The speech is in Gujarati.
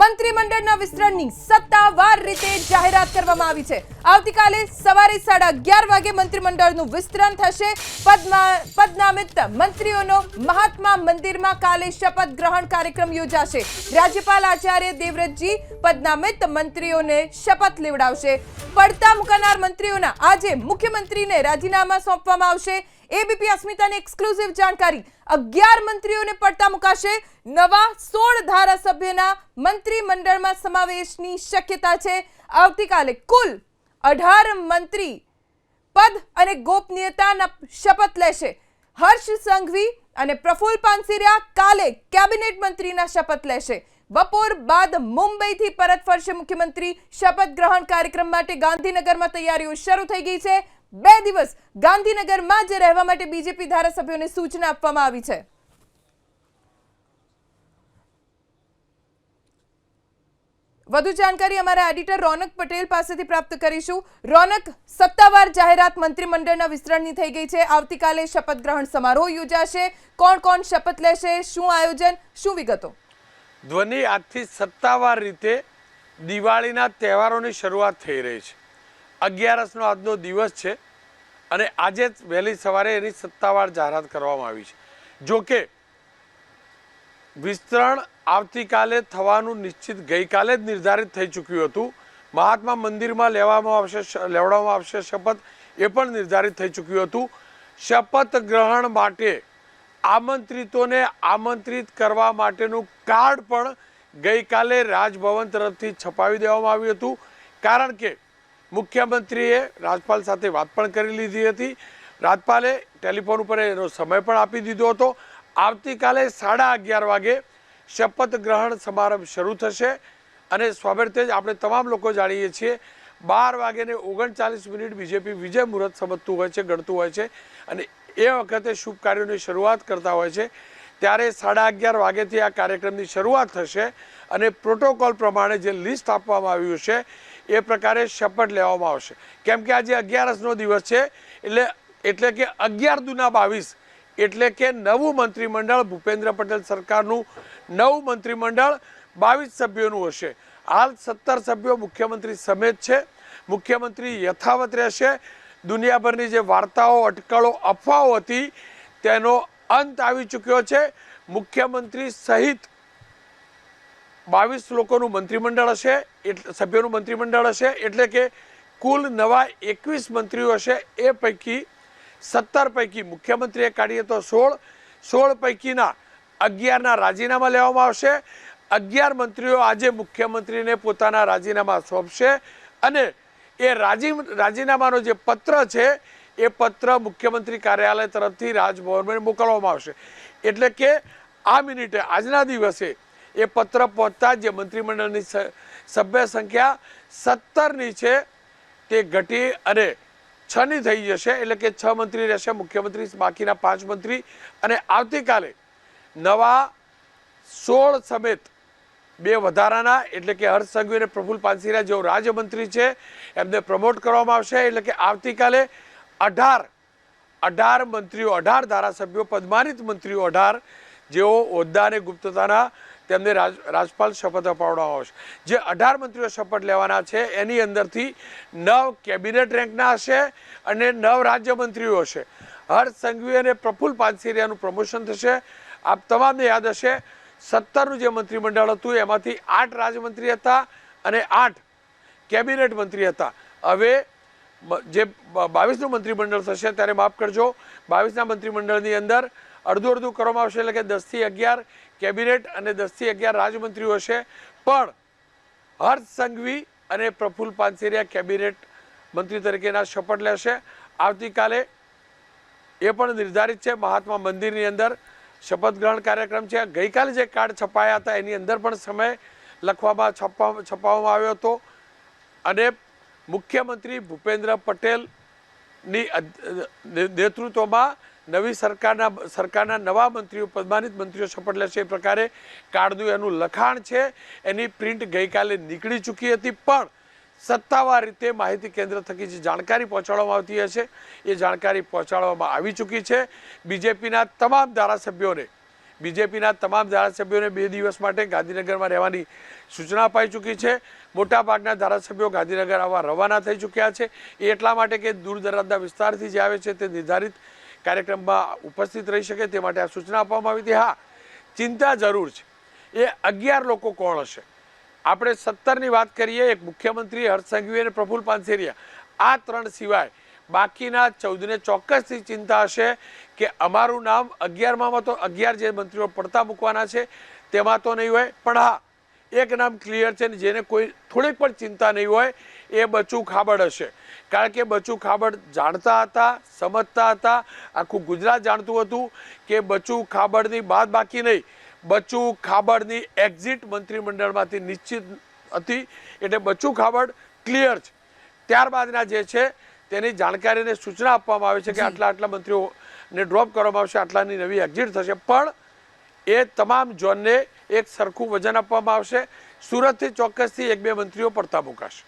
મંત્રીમંડળના વિસ્તરણની સત્તાવાર રીતે જાહેરાત કરવામાં આવી છે. આવતીકાલે સવારે સાડા અગિયાર વાગે મંત્રીમંડળનું વિસ્તરણ થશે. પદનામિત મંત્રીઓનો મહાત્મા મંદિરમાં કાલે શપથ ગ્રહણ કાર્યક્રમ યોજાશે. રાજ્યપાલ આચાર્ય દેવવ્રતજી પદનામિત મંત્રીઓને શપથ લેવડાવશે. પડતા મુકાનાર મંત્રીઓના આજે મુખ્યમંત્રીને રાજીનામા સોંપવામાં આવશે. એબીપી અસ્મિતાની એક્સક્લુઝિવ જાણકારી. અગિયાર મંત્રીઓને પડતા મુકાશે. નવા સોળ ધારાસભ્યના મંત્રીમંડળમાં સમાવેશની શક્યતા છે. આવતીકાલે કુલ અઢાર મંત્રી પદ અને ગોપનીયતાના શપથ લેશે. હર્ષ સંઘવી અને પ્રફુલ્લ પાનસેરિયા કાલે કેબિનેટ મંત્રીના શપથ લેશે. બપોર બાદ મુંબઈથી પરત ફરશે મુખ્યમંત્રી. શપથ ગ્રહણ કાર્યક્રમ માટે ગાંધીનગરમાં તૈયારીઓ શરૂ થઈ ગઈ છે. બે દિવસ ગાંધીનગરમાં જ રહેવા માટે બીજેપી ધારાસભ્યોને સૂચના આપવામાં આવી છે. વધુ જાણકારી અમારા એડિટર રોનક પટેલ પાસેથી પ્રાપ્ત કરીશું. રોનક, સત્તાવાર જાહેરાત મંત્રીમંડળના વિસ્તરણની થઈ ગઈ છે. આવતીકાલે શપથ ગ્રહણ સમારોહ યોજાશે. કોણ કોણ શપથ લેશે? શું આયોજન? શું વિગતો? ધ્વનિ આજથી સત્તાવાર રીતે દિવાળીના તહેવારોની શરૂઆત થઈ રહી છે. અગિયારસનો આજનો દિવસ છે. અને આજે વહેલી સવારે એની સત્તાવાર જાહેરાત કરવામાં આવી છે. જો કે, વિસ્તરણ આવતીકાલે થવાનું નિશ્ચિત ગઈકાલે જ નિર્ધારિત થઈ ચૂક્યું હતું. મહાત્મા મંદિરમાં લેવામાં આવશે લેવડાવવામાં આવશે શપથ, એ પણ નિર્ધારિત થઈ ચૂક્યું હતું. શપથ ગ્રહણ માટે આમંત્રિતોને આમંત્રિત કરવા માટેનું કાર્ડ પણ ગઈકાલે રાજભવન તરફથી છપાવી દેવામાં આવ્યું હતું. કારણ કે મુખ્યમંત્રીએ રાજપાલ સાથે વાત પણ કરી લીધી હતી. રાજપાલે ટેલિફોન ઉપર એનો સમય પણ આપી દીધો હતો. આવતીકાલે સાડા અગિયાર વાગે શપથ ગ્રહણ સમારંભ શરૂ થશે અને સ્વાભાવિક જ આપણે તમામ લોકો જાણીએ છીએ, બાર વાગ્યાને ઓગણચાલીસ મિનિટ બીજેપી વિજય મુહૂર્ત સમજતું હોય છે, ગણતું હોય છે અને એ વખતે શુભ કાર્યોની શરૂઆત કરતા હોય છે. ત્યારે સાડા અગિયાર વાગ્યાથી આ કાર્યક્રમની શરૂઆત થશે અને પ્રોટોકોલ પ્રમાણે જે લિસ્ટ આપવામાં આવ્યું છે એ પ્રકારે શપથ લેવામાં આવશે. કેમ કે આજે અગિયારસનો દિવસ છે, એટલે એટલે કે અગિયાર દુના બાવીસ, એટલે કે નવું મંત્રીમંડળ ભૂપેન્દ્ર પટેલ સરકારનું નવું મંત્રીમંડળ બાવીસ સભ્યોનું હશે. હાલ સત્તર સભ્યો મુખ્યમંત્રી સમેત છે. મુખ્યમંત્રી યથાવત રહેશે. દુનિયાભરની જે વાર્તાઓ, અટકળો, અફવાઓ હતી, તેનો અંત આવી ચૂક્યો છે. મુખ્યમંત્રી સહિત બાવીસ લોકોનું મંત્રીમંડળ હશે એટલે સભ્યોનું મંત્રીમંડળ હશે, એટલે કે કુલ નવા એકવીસ મંત્રીઓ હશે, એ પૈકી સત્તર પૈકી મુખ્યમંત્રીએ કાઢીએ તો સોળ સોળ પૈકીના અગિયારના રાજીનામા લેવામાં આવશે. અગિયાર મંત્રીઓ આજે મુખ્યમંત્રીને પોતાના રાજીનામા સોંપશે અને એ રાજી રાજીનામાનો જે પત્ર છે, એ પત્ર મુખ્યમંત્રી કાર્યાલય તરફથી રાજભવનમાં મોકલવામાં આવશે. એટલે કે આ મિનિટે, આજના દિવસે એ પત્ર પહોંચતા જ મંત્રીમંડળની સભ્ય સંખ્યા સત્તરની છે. તે ઘટી અને છની થઈ જશે, એટલે કે છ મંત્રી રહેશે, મુખ્યમંત્રી, બાકીના પાંચ મંત્રી. અને આવતીકાલે નવા સોળ સમેત બે વધારાના, એટલે કે હર્ષ અને પ્રફુલ પાનસીરા જેઓ રાજ્યમંત્રી છે, એમને પ્રમોટ કરવામાં આવશે. એટલે કે આવતીકાલે અઢાર અઢાર મંત્રીઓ, અઢાર ધારાસભ્યો, પદમાનિત મંત્રીઓ અઢાર જેઓ હોદ્દા અને ગુપ્તતાના તેમને રાજ, રાજપાલ શપથ અપાવવામાં આવશે જે અઢાર મંત્રીઓ શપથ લેવાના છે, એની અંદરથી નવ કેબિનેટ રેન્કના હશે અને નવ રાજ્યમંત્રીઓ હશે. હર્ષ સંઘવી અને પ્રફુલ પાનસેરિયાનું પ્રમોશન થશે. આપ તમામને યાદ હશે, સત્તરનું જે મંત્રીમંડળ હતું, એમાંથી આઠ રાજ્યમંત્રી હતા અને આઠ કેબિનેટ મંત્રી હતા. હવે જે બાવીસનું મંત્રીમંડળ થશે, ત્યારે માફ કરજો, બાવીસના મંત્રીમંડળની અંદર અડધું અડધું કરવામાં આવશે એટલે કે દસથી અગિયાર કેબિનેટ અને દસથી અગિયાર રાજમંત્રીઓ હશે. પણ હર્ષ સંઘવી અને પ્રફુલ્લ પાનસેરિયા કેબિનેટ મંત્રી તરીકેના શપથ લેશે. આવતીકાલે એ પણ નિર્ધારિત છે. મહાત્મા મંદિરની અંદર શપથ ગ્રહણ કાર્યક્રમ છે. ગઈકાલે જે કાર્ડ છપાયા હતા, એની અંદર પણ સમય લખવામાં છપવા, છપાવવામાં આવ્યો હતો. અને મુખ્યમંત્રી ભૂપેન્દ્ર પટેલની નેતૃત્વમાં નવી સરકારના સરકારના નવા મંત્રીઓ, પદમાનિત મંત્રીઓ શપથ લેશે. એ પ્રકારે કાર્ડનું એનું લખાણ છે. એની પ્રિન્ટ ગઈકાલે નીકળી ચૂકી હતી, પણ સત્તાવાર રીતે માહિતી કેન્દ્ર થકી જે જાણકારી પહોંચાડવામાં આવતી હશે, એ જાણકારી પહોંચાડવામાં આવી ચૂકી છે. બીજેપીના તમામ ધારાસભ્યોને, બીજેપીના તમામ ધારાસભ્યોને બે દિવસ માટે ગાંધીનગરમાં રહેવાની સૂચના અપાઈ ચૂકી છે. મોટાભાગના ધારાસભ્યો ગાંધીનગર આવવા રવાના થઈ ચૂક્યા છે. એ એટલા માટે કે દૂર દરાજના વિસ્તારથી જે આવે છે તે નિર્ધારિત કાર્યક્રમમાં ઉપસ્થિત રહી શકે તે માટે આ સૂચના આપવામાં આવી હતી. હા, ચિંતા જરૂર છે. એ અગિયાર લોકો કોણ હશે? આપણે સત્તરની વાત કરીએ, એક મુખ્યમંત્રી હર્ષ સંઘવી અને પ્રફુલ પાનસેરિયા. આ ત્રણ સિવાય બાકીના ચૌદને ચોક્કસથી ચિંતા હશે કે અમારું નામ અગિયારમાં તો અગિયાર જે મંત્રીઓ પડતા મૂકવાના છે, તેમાં તો નહીં હોય. પણ હા, એક નામ ક્લિયર છે ને જેને કોઈ થોડીક પણ ચિંતા નહીં હોય એ બચુ ખાબડ હશે. કારણ કે બચુ ખાબડ જાણતા હતા સમજતા હતા. આખું ગુજરાત જાણતું હતું કે બચુ ખાબડની બાદ બાકી નહીં. બચુ ખાબડની એક્ઝિટ મંત્રીમંડળમાંથી નિશ્ચિત હતી. એટલે બચુ ખાબડ ક્લિયર છે. ત્યારબાદના જે છે તેની જાણકારીને સૂચના આપવામાં આવે છે કે આટલા આટલા મંત્રીઓને ડ્રોપ કરવામાં આવશે આટલાની નવી એક્ઝિટ થશે. પણ એ તમામ ઝોનને એક સરખું વજન આપવામાં આવશે. સુરતથી ચોક્કસથી એક બે મંત્રીઓ પડતા મુકાશે.